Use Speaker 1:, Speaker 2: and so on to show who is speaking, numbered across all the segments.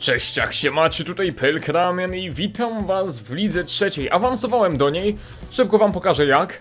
Speaker 1: Cześć, jak się macie, tutaj Pelkramian i witam was w lidze trzeciej. Awansowałem do niej, szybko wam pokażę jak.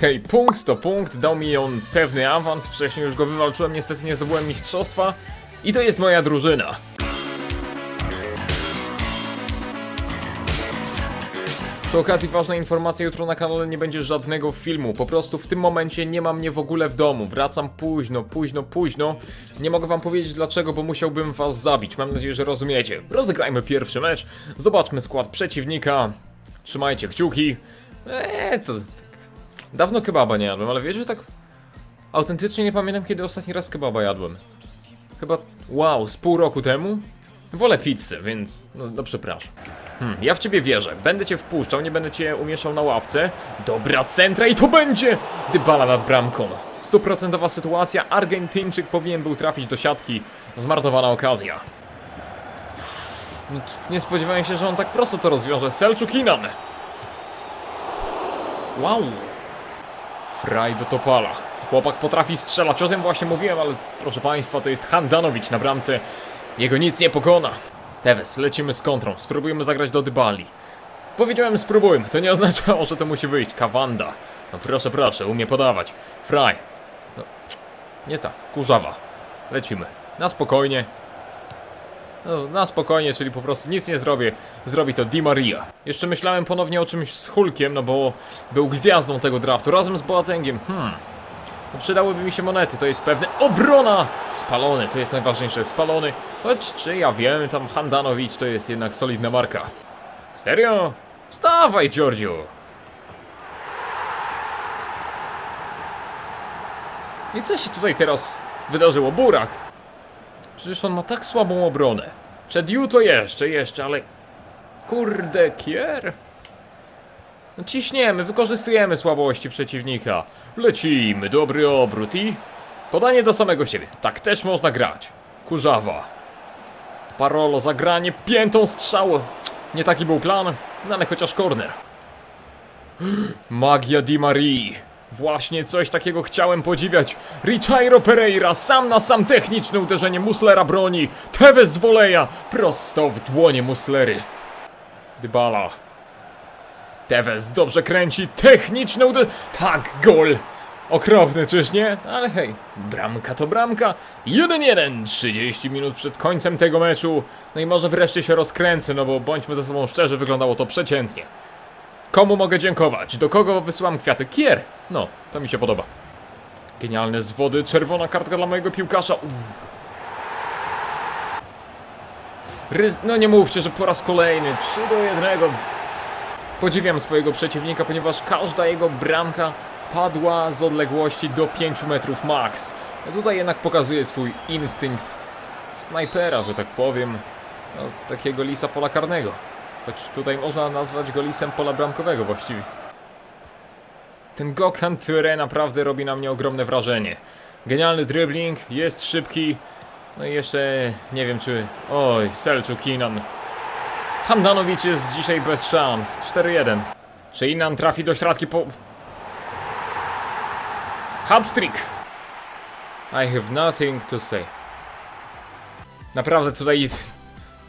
Speaker 1: Hej, punkt to punkt, dał mi on pewny awans, wcześniej już go wywalczyłem, niestety nie zdobyłem mistrzostwa. I to jest moja drużyna. Przy okazji ważna informacja, jutro na kanale nie będzie żadnego filmu, po prostu w tym momencie nie ma mnie w ogóle w domu, wracam późno, późno, późno. Nie mogę wam powiedzieć dlaczego, bo musiałbym was zabić, mam nadzieję, że rozumiecie. Rozegrajmy pierwszy mecz, zobaczmy skład przeciwnika, trzymajcie kciuki. Eee, to Dawno kebaba nie jadłem, ale wiesz, że tak autentycznie nie pamiętam kiedy ostatni raz kebaba jadłem. Chyba, wow, z pół roku temu? Wolę pizzę, więc, no, no przepraszam. Hmm, ja w ciebie wierzę. Będę cię wpuszczał, nie będę cię umieszał na ławce. Dobra centra i to będzie! Dybala nad bramką. Stuprocentowa sytuacja, Argentyńczyk powinien był trafić do siatki. Zmarnowana okazja. No, nie spodziewałem się, że on tak prosto to rozwiąże. Selczuk Inan. Wow, Fraj do Topala. Chłopak potrafi strzelać, o tym właśnie mówiłem, ale proszę państwa, to jest Handanowicz na bramce. Jego nic nie pokona. Tevez, lecimy z kontrą, spróbujemy zagrać do Dybali. Powiedziałem spróbujmy, to nie oznaczało, że to musi wyjść. Kawanda. No proszę, proszę, umie podawać. Fraj. No, nie tak, kurzawa. Lecimy. Na spokojnie. No, na spokojnie, czyli po prostu nic nie zrobię. Zrobi to Di Maria. Jeszcze myślałem ponownie o czymś z Hulkiem, no bo był gwiazdą tego draftu razem z Boatengiem. Hmm. No, przydałyby mi się monety, to jest pewne. Obrona! Spalony, to jest najważniejsze. Spalony. Choć czy ja wiem, tam Handanowicz to jest jednak solidna marka. Serio? Wstawaj, Giorgio! I co się tutaj teraz wydarzyło? Burak! Przecież on ma tak słabą obronę. Przed to jeszcze, jeszcze, ale... Kurde, kier? No ciśniemy, wykorzystujemy słabości przeciwnika. Lecimy, dobry obrót i... Podanie do samego siebie. Tak też można grać. Kurzawa. Parolo, zagranie, piętą strzałą. Nie taki był plan, no ale chociaż korner. Magia Di Marii. Właśnie coś takiego chciałem podziwiać. Richairo Pereira, sam na sam techniczne uderzenie Muslera broni. Tevez woleja, prosto w dłonie Muslery. Dybala. Tevez dobrze kręci, techniczne uderzenie. Tak, gol. Okropny, czyż nie? Ale hej, bramka to bramka. 1-1, 30 minut przed końcem tego meczu. No i może wreszcie się rozkręcę, no bo bądźmy ze sobą szczerzy, wyglądało to przeciętnie. Komu mogę dziękować? Do kogo wysyłam kwiaty? Kier! No, to mi się podoba. Genialne z wody, czerwona kartka dla mojego piłkarza. Ryz... No nie mówcie, że po raz kolejny 3 do 1. Podziwiam swojego przeciwnika, ponieważ każda jego bramka padła z odległości do 5 metrów max. No tutaj jednak pokazuje swój instynkt snajpera, że tak powiem. No, takiego lisa pola karnego. Choć tutaj można nazwać go lisem pola bramkowego właściwie. Ten Gokhan Touré naprawdę robi na mnie ogromne wrażenie. Genialny dribbling, jest szybki. No i jeszcze nie wiem czy... Oj, Selczuk Inan. Handanowicz jest dzisiaj bez szans. 4-1. Czy Inan trafi do środki po... Hat-trick! I have nothing to say. Naprawdę tutaj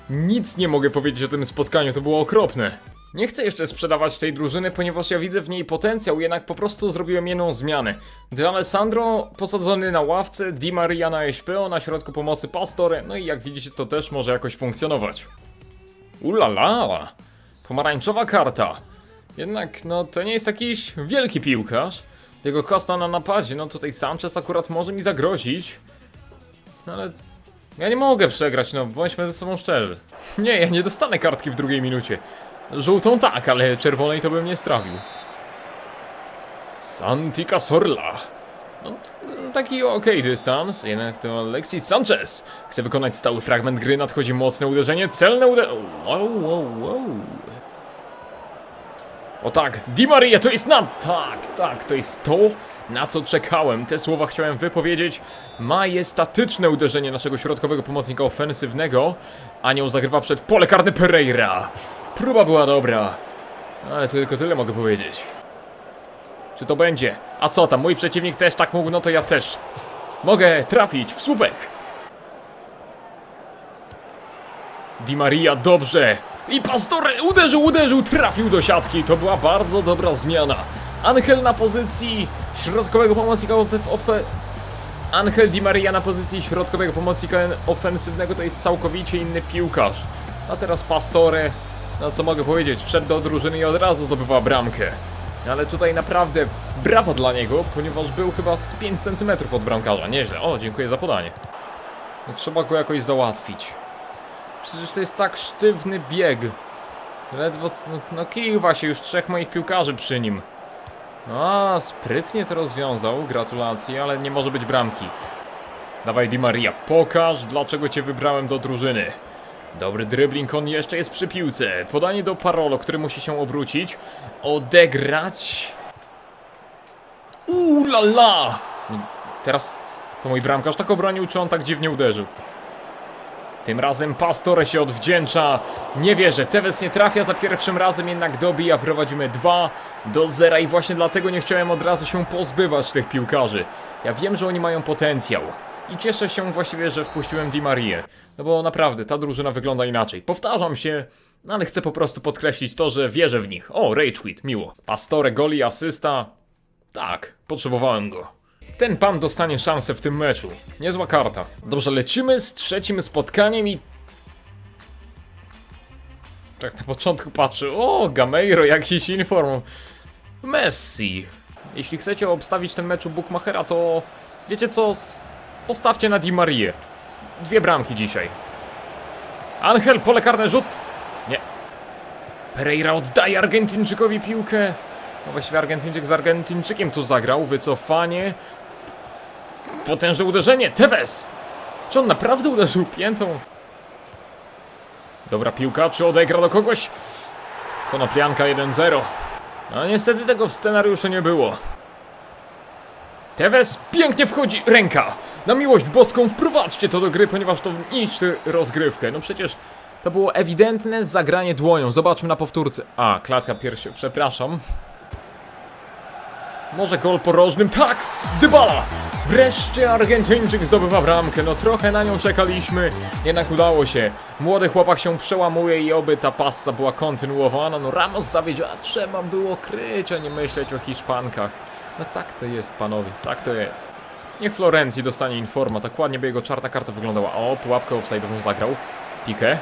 Speaker 1: nic nie mogę powiedzieć o tym spotkaniu, to było okropne. Nie chcę jeszcze sprzedawać tej drużyny, ponieważ ja widzę w niej potencjał, jednak po prostu zrobiłem jedną zmianę. De Alessandro posadzony na ławce, Di Maria na SPO, na środku pomocy Pastore, no i jak widzicie to też może jakoś funkcjonować. Ulala! Pomarańczowa karta. Jednak, no to nie jest jakiś wielki piłkarz. Jego Costa na napadzie, no tutaj Sanchez akurat może mi zagrozić. No ale ja nie mogę przegrać, no bądźmy ze sobą szczerzy. Nie, ja nie dostanę kartki w drugiej minucie. Żółtą tak, ale czerwonej to bym nie strawił. Santi Cazorla. No, taki okej dystans, jednak to Alexis Sanchez. Chce wykonać stały fragment gry, nadchodzi mocne uderzenie, celne uderzenie. Wow, wow, wow. O tak, Di Maria to jest na... Tak, tak, to jest to, na co czekałem. Te słowa chciałem wypowiedzieć. Majestatyczne uderzenie naszego środkowego pomocnika ofensywnego. Anioł zagrywa przed pole karne Pereira. Próba była dobra, ale tylko tyle mogę powiedzieć. Czy to będzie? A co tam, mój przeciwnik też tak mógł, no to ja też. Mogę trafić w słupek. Di Maria dobrze. I Pastore uderzył, uderzył, trafił do siatki. To była bardzo dobra zmiana. Angel na pozycji środkowego pomocnika of- of- Angel Di Maria na pozycji środkowego pomocnika ofensywnego to jest całkowicie inny piłkarz. A teraz Pastore, no co mogę powiedzieć, wszedł do drużyny i od razu zdobywa bramkę. Ale tutaj naprawdę brawo dla niego, ponieważ był chyba z 5 cm od bramkarza. Nieźle. O, dziękuję za podanie. No, trzeba go jakoś załatwić. Przecież to jest tak sztywny bieg. Ledwo, no, no kiwa się już trzech moich piłkarzy przy nim. A, sprytnie to rozwiązał, gratulacje, ale nie może być bramki. Dawaj Di Maria, pokaż dlaczego cię wybrałem do drużyny. Dobry dribbling, on jeszcze jest przy piłce. Podanie do Parolo, który musi się obrócić. Odegrać. Uuu la la! Teraz to mój bramkarz tak obronił, czy on tak dziwnie uderzył? Tym razem Pastore się odwdzięcza. Nie wierzę, Tevez nie trafia za pierwszym razem, jednak dobija. Prowadzimy 2 do 0 i właśnie dlatego nie chciałem od razu się pozbywać tych piłkarzy. Ja wiem, że oni mają potencjał. I cieszę się właściwie, że wpuściłem Di Marię. No bo naprawdę, ta drużyna wygląda inaczej. Powtarzam się, ale chcę po prostu podkreślić to, że wierzę w nich. O, Rage Quit, miło. Pastore, goli, asysta. Tak, potrzebowałem go. Ten pan dostanie szansę w tym meczu. Niezła karta. Dobrze, lecimy z trzecim spotkaniem i... Tak na początku patrzę, o, Gameiro, jakiś inform. Messi. Jeśli chcecie obstawić ten mecz u Bookmachera, to wiecie co? Postawcie na Di Marię. Dwie bramki dzisiaj. Angel, pole karne, rzut. Nie. Pereira oddaje Argentyńczykowi piłkę. No właściwie Argentyńczyk z Argentyńczykiem tu zagrał. Wycofanie. Potężne uderzenie. Tevez! Czy on naprawdę uderzył piętą? Dobra piłka, czy odegra do kogoś? Konoplianka 1-0. No niestety tego w scenariuszu nie było. Tevez pięknie wchodzi. Ręka! Na miłość boską wprowadźcie to do gry, ponieważ to niszczy rozgrywkę. No przecież to było ewidentne zagranie dłonią. Zobaczmy na powtórce. A, klatka piersi, przepraszam. Może gol porożnym? Tak! Dybala! Wreszcie Argentyńczyk zdobywa bramkę. No trochę na nią czekaliśmy, jednak udało się. Młody chłopak się przełamuje i oby ta passa była kontynuowana. No Ramos zawiedził, a trzeba było kryć, a nie myśleć o Hiszpankach. No tak to jest, panowie, tak to jest. Niech Florencji dostanie informa, tak ładnie by jego czarna karta wyglądała. O, pułapkę offside'ową zagrał. Pikę.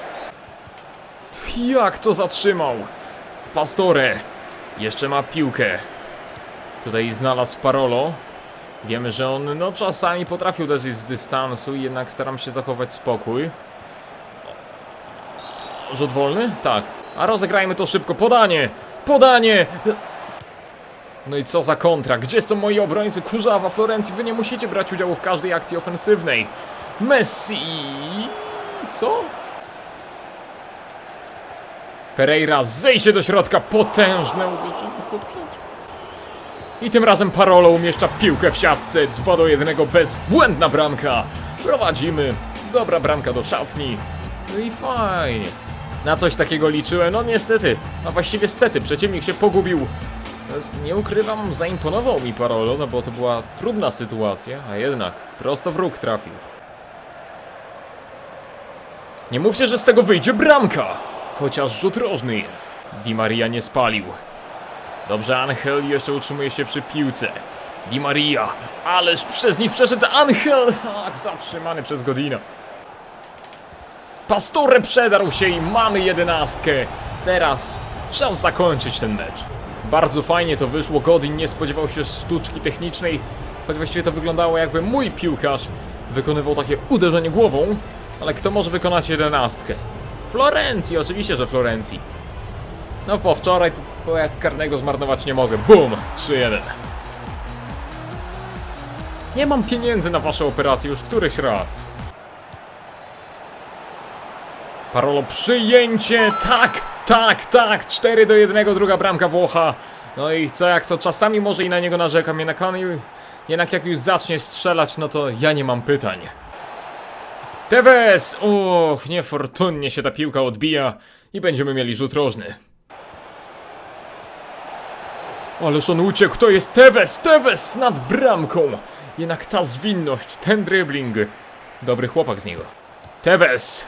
Speaker 1: Jak to zatrzymał? Pastore. Jeszcze ma piłkę. Tutaj znalazł Parolo. Wiemy, że on no czasami potrafi uderzyć z dystansu, jednak staram się zachować spokój. Rzut wolny? Tak. A rozegrajmy to szybko. Podanie! Podanie! No i co za kontra? Gdzie są moi obrońcy? Kurzawa, Florencji, wy nie musicie brać udziału w każdej akcji ofensywnej. Messi! Co? Pereira, zejście do środka, potężne uderzenie w poprzeczkę. I tym razem Parolo umieszcza piłkę w siatce. 2 do 1, bezbłędna bramka. Prowadzimy. Dobra bramka do szatni. No i fajnie. Na coś takiego liczyłem, no niestety. A właściwie stety, przeciwnik się pogubił. Nie ukrywam, zaimponował mi Parolo, no bo to była trudna sytuacja, a jednak prosto w róg trafił. Nie mówcie, że z tego wyjdzie bramka! Chociaż rzut rożny jest. Di Maria nie spalił. Dobrze, Angel jeszcze utrzymuje się przy piłce. Di Maria, ależ przez nich przeszedł Angel! Ach, zatrzymany przez Godina. Pastore przedarł się i mamy jedenastkę. Teraz czas zakończyć ten mecz. Bardzo fajnie to wyszło. Godin nie spodziewał się sztuczki technicznej, choć właściwie to wyglądało jakby mój piłkarz wykonywał takie uderzenie głową. Ale kto może wykonać jedenastkę? Florencji, oczywiście, że Florencji. No po wczoraj, to, jak karnego zmarnować nie mogę. Bum! 3-1. Nie mam pieniędzy na wasze operacje już któryś raz. Parolo przyjęcie, tak! Tak, tak, 4 do 1, druga bramka Włocha. No i co jak co, czasami może i na niego narzekam, jednak on jednak jak już zacznie strzelać, no to ja nie mam pytań. Tevez! Uch, niefortunnie się ta piłka odbija i będziemy mieli rzut rożny. Ależ on uciekł, to jest Tevez, Tevez nad bramką. Jednak ta zwinność, ten dribbling. Dobry chłopak z niego. Tevez!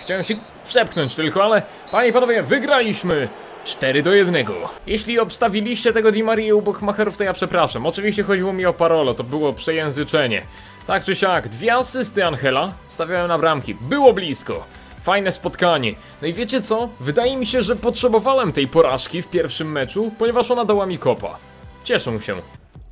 Speaker 1: Chciałem się przepchnąć tylko, ale panie i panowie, wygraliśmy! 4 do 1. Jeśli obstawiliście tego Di Maria u Bookmacherów, to ja przepraszam. Oczywiście chodziło mi o Parolo, to było przejęzyczenie. Tak czy siak, dwie asysty Angela stawiałem na bramki. Było blisko. Fajne spotkanie. No i wiecie co? Wydaje mi się, że potrzebowałem tej porażki w pierwszym meczu, ponieważ ona dała mi kopa. Cieszę się.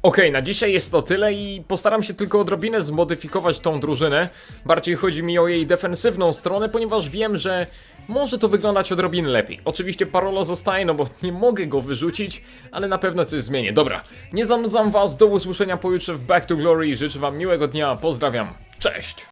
Speaker 1: Okej, na dzisiaj jest to tyle i postaram się tylko odrobinę zmodyfikować tą drużynę. Bardziej chodzi mi o jej defensywną stronę, ponieważ wiem, że może to wyglądać odrobinę lepiej. Oczywiście Parolo zostaje, no bo nie mogę go wyrzucić, ale na pewno coś zmienię. Dobra, nie zanudzam was, do usłyszenia pojutrze w Back to Glory. Życzę wam miłego dnia, pozdrawiam, cześć!